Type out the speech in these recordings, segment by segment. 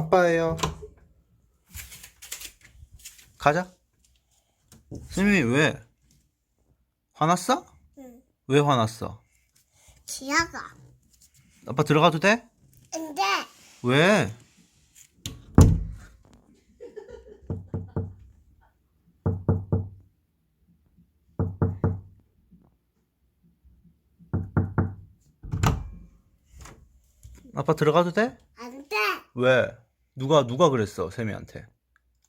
아빠예요. 가자. 스미 왜? 화났어? 응. 왜 화났어? 지아가. 아빠 들어가도 돼? 근데 왜? 아빠 들어가도 돼? 안 돼. 왜? 누가 누가 그랬어 세미한테?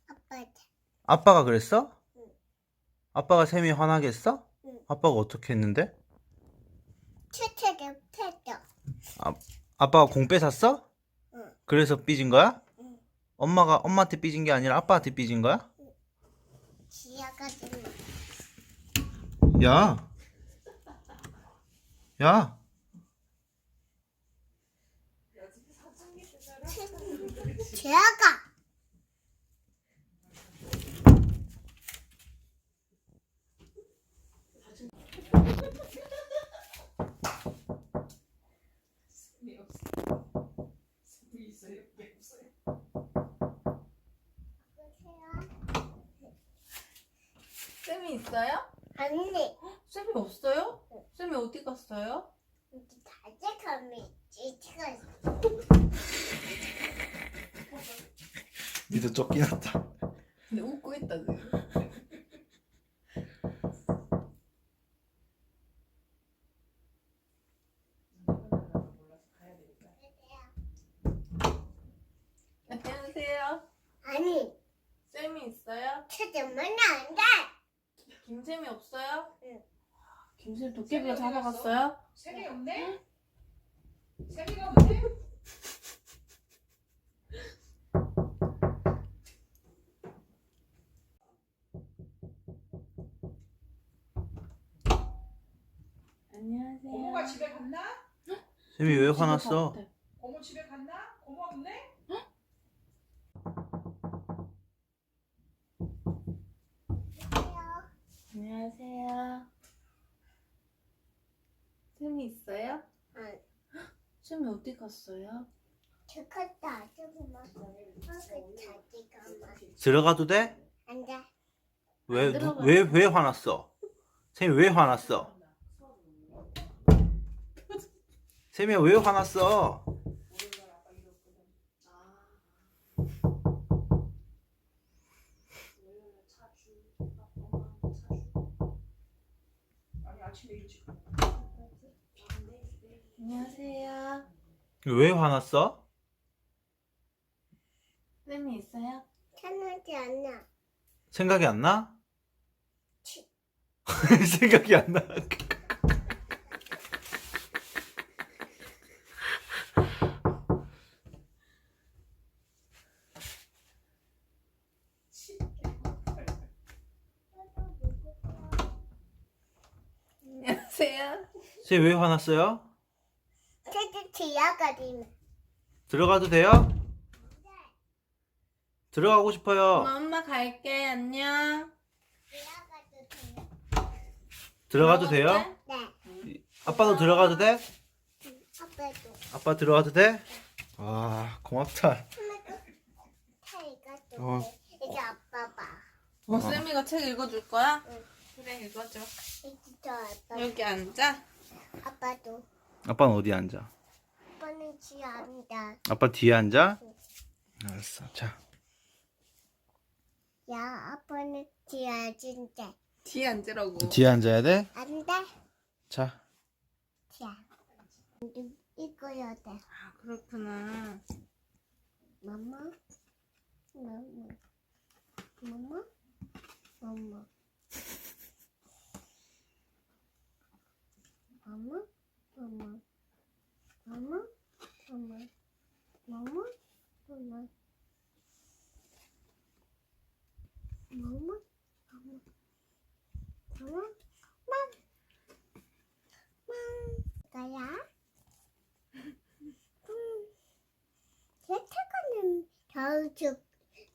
아빠한테. 아빠가 그랬어? 응. 아빠가 세미 화나게 했어? 응. 아빠가 어떻게 했는데? 채채게 패죠. 아, 아빠가 공 뺏었어? 응. 그래서 삐진 거야? 응. 엄마가 엄마한테 삐진 게 아니라 아빠한테 삐진 거야? 지아가 좀 야. 야. 지아가. 쌤이 있어요? 언니. 쌤이 없어요? 쌤이 어디 갔어요? 다들 감이 지치가 있어. 니도 쫓기났다. 근데 웃고 있다 지금. 안녕하세요. 아니, 쌤이 있어요? 찾으면 안 돼. 김쌤이 없어요? 응. 김쌤 도깨비가 잡아갔어요? 세미 없네? 세미가 없네? 안녕하세요. 고모가 집에 갔나? 쌤이 왜 화났어? 고모 집에 갔나? 고모 없네? 안녕하세요. 쌤이 있어요? 응. 쌤이 어디 갔어요? 죽었다. 자기가 막. 들어가도 돼? 안 돼. 왜, 들어가. 왜, 왜 화났어? 쌤이 왜 화났어? 쌤이 왜 화났어? 안녕하세요. 왜 화났어? 쌤이 있어요? 찾는지 않나. 생각이 안 나? 치. 생각이 안 나. 안녕하세요. 쌤이 왜 화났어요? 지아가 좀. 들어가도 돼요? 들어가고 싶어요. 엄마, 엄마 갈게. 안녕. 지아가 좀. 들어가도 돼요? 네. 아빠도 들어가도 돼? 아빠도. 아빠 들어가도 돼? 아, 고맙다. 타이가 좀. 어. 이제 아빠 봐. 어, 쌤이가 책 읽어줄 거야? 응. 그래, 읽어줘. 저 아빠. 여기 앉아. 아빠도. 아빠는 어디 앉아? 아빠는 지아 앉아. 아빠 뒤에 앉아? 알았어. 자, 야, 아빠는 지아 진짜. 뒤에 앉으라고. 뒤에 앉아야 돼? 안 돼. 자, 지아. 이거야 돼. 아, 그렇구나. Мама? 마마? 마마? Мама? Мама. Мама? Мам. Мам. 가야. 음. 제 책은 더 죽,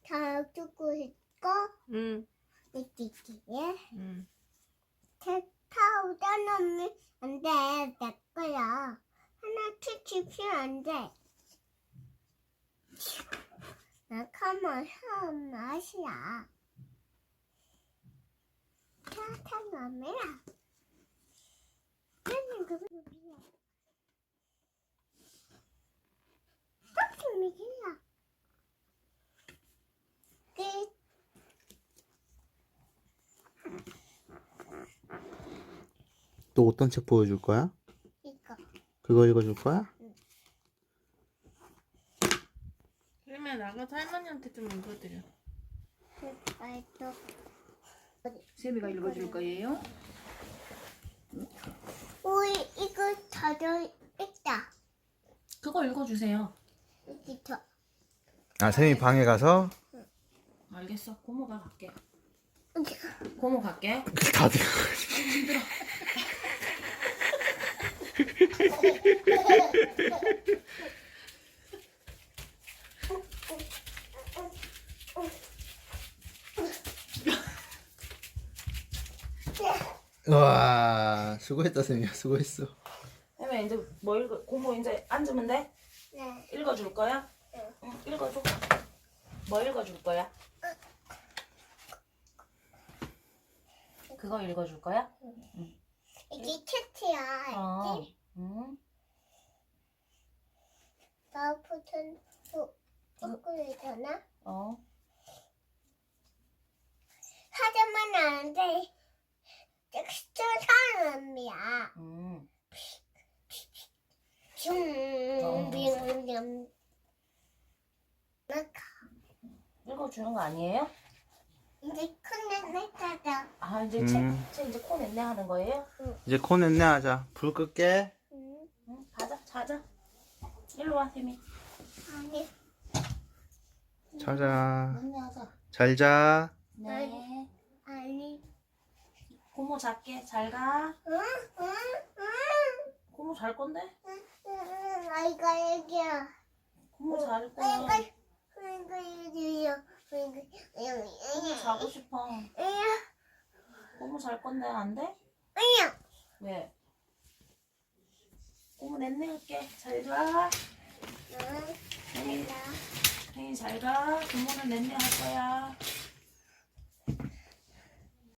더 죽고 있고, 응, 있지, 예. 응. 책 타오다는 안 돼, 내 거야. 하나씩 집히면 안 돼. 나카마 형 맛이야. 사탕 맛이야. 나는 그거 먹이야. 떡볶이 먹이야. 끝. 또 어떤 책 보여줄 거야? 이거. 그거 읽어줄 거야? 그러면 나가서 할머니한테 좀 읽어드려. 말도. 세미가 읽어줄 거예요. 우리 이거 다들 있다. 그거 읽어주세요. 여기 더. 아, 쌤이 방에 가서 알겠어. 고모가 갈게. 고모 갈게. 다들 와 수고했다 쌤이야 수고했어 혜미 이제 뭐 읽어? 고모 이제 앉으면 돼? 네. 읽어줄 거야? 응. 응, 읽어줘. 뭐 읽어줄 거야? 그거 읽어줄 거야? 이게 채트야. 어. 알지? 응. 나부터는 초콜릿잖아. 어. 하자만 안 돼. 텍스트 사람이야. 응. 슝빙빙. 나가. 읽어주는 거 아니에요? 이제 큰애 내가다. 아 이제 음. 책, 책 이제 코 냈네 하는 거예요? 이제 코 냈네 하자 불 끌게 응. 응. 가자, 자자. 일로 와, 혜미. 아니. 자자 냈네 하자. 잘자 네. 아니. 고모 잘게. 잘 가. 응? 응? 응? 고모 잘 건데? 응. 아이가 얘기야. 고모 잘 아이가. 거야. 아이가 얘기야. 아이가. 고모 자고 싶어. 아이야. 고모 잘 건데 안 돼? 아이야. 왜? 고모 냈네 할게. 잘 가. 응. 혜미 잘 가. 고모는 냈네 할 거야.